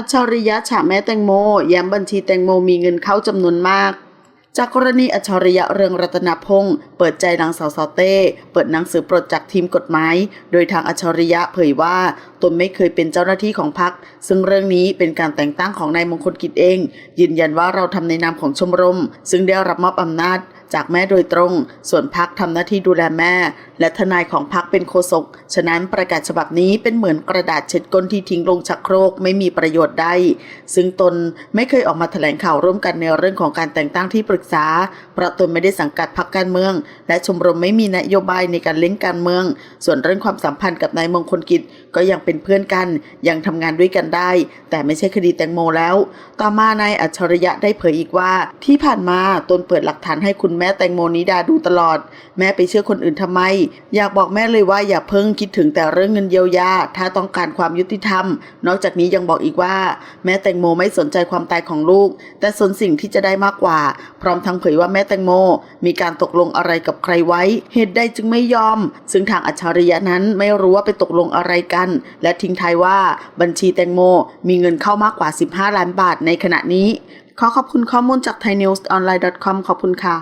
อัจฉริยะฉาแม่แตงโมแย้มบัญชีแตงโมมีเงินเข้าจำนวนมาก จากกรณีอัจฉริยะเรืองรัตนพงศ์เปิดใจหลังสาวสาวเต้ เปิดหนังสือปลดจากทีมกฎหมาย โดยทางอัจฉริยะเผยว่าตนไม่เคยเป็นเจ้าหน้าที่ของพรรคซึ่งเรื่องนี้เป็นการแต่งตั้งของนายมงคลกิจเอง ยืนยันว่าเราทำในนามของชมรม ซึ่งได้รับมอบอำนาจจากแม่โดยตรง ส่วนพักทำหน้าที่ดูแลแม่ และทนายของพักเป็นโฆษก ฉะนั้นประกาศฉบับนี้เป็นเหมือนกระดาษเช็ดก้นที่ทิ้งลงชักโครกไม่มีประโยชน์ใดซึ่งตนไม่เคยออกมาแถลงข่าวร่วมกันในเรื่องของการแต่งตั้งที่ปรึกษา เพราะตนไม่ได้สังกัดพักการเมือง และชมรมไม่มีนโยบายในการเล่นการเมือง ส่วนเรื่องความสัมพันธ์กับนายมงคลกิจก็ยังเป็นเพื่อนกัน ยังทำงานด้วยกันได้ แต่ไม่ใช่คดีแตงโมแล้ว ต่อมานายอัจฉริยะได้เผยอีกว่า ที่ผ่านมาตนเปิดหลักฐานให้คุณแม่แตงโมนิดาดูตลอด แม่ไปเชื่อคนอื่นทำไมอยากบอกแม่เลยว่าอย่าเพิ่งคิดถึงแต่เรื่องเงินเยียวยา ถ้าต้องการความยุติธรรม นอกจากนี้ยังบอกอีกว่า แม่แตงโมไม่สนใจความตายของลูก แต่สนสิ่งที่จะได้มากกว่า พร้อมทั้งเผยว่าแม่แตงโม มีการตกลงอะไรกับใครไว้ เหตุใดจึงไม่ยอม ซึ่งทางอัจฉริยะนั้นไม่รู้ว่าไปตกลงอะไรกัน และทิ้งท้ายว่าบัญชีแตงโม มีเงินเข้ามากกว่า 15 ล้านบาทในขณะนี้ ขอขอบคุณข้อมูลจาก thainews online com ขอบคุณค่ะ